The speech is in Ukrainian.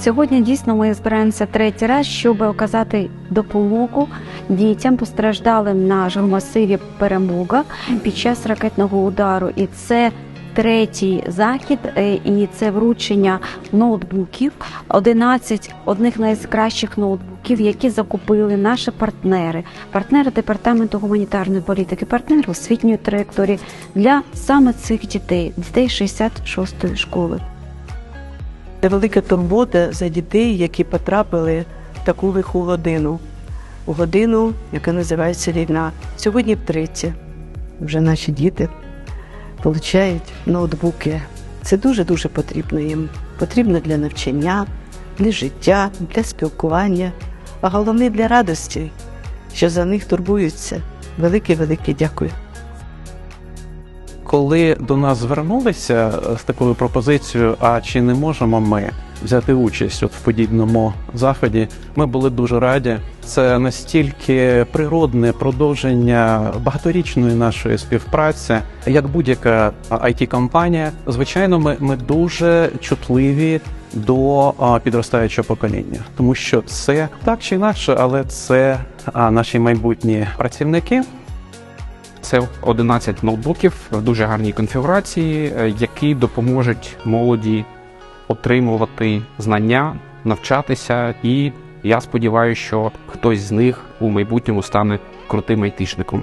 Сьогодні дійсно ми збираємося третій раз, щоб оказати допомогу дітям постраждалим на жилмасиві Перемога під час ракетного удару. І це третій захід, е, і це вручення ноутбуків. 11 одних найкращих ноутбуків, які закупили наші партнери, партнери департаменту гуманітарної політики, партнери освітньої траєкторії для саме цих дітей, дітей 66-ї школи. Це велика турбота за дітей, які потрапили в таку лиху годину. У годину, яка називається війна. Сьогодні втретє. Вже наші діти отримують ноутбуки. Це дуже-дуже потрібно їм. Потрібно для навчання, для життя, для спілкування, а головне для радості, що за них турбуються. Велике-велике дякую. Коли до нас звернулися е, з такою пропозицією, а чи не можемо ми взяти участь от в подібному заході, ми були дуже раді. Це настільки природне продовження багаторічної нашої співпраці, як будь-яка it компанія Звичайно, ми, ми дуже чутливі до підростаючого покоління, тому що це так чи інакше, але це наші майбутні працівники. Це 11 ноутбуків в дуже гарній конфігурації, е, які допоможуть молоді отримувати знання, навчатися, і я сподіваюся, що хтось з них у майбутньому стане крутим айтішником.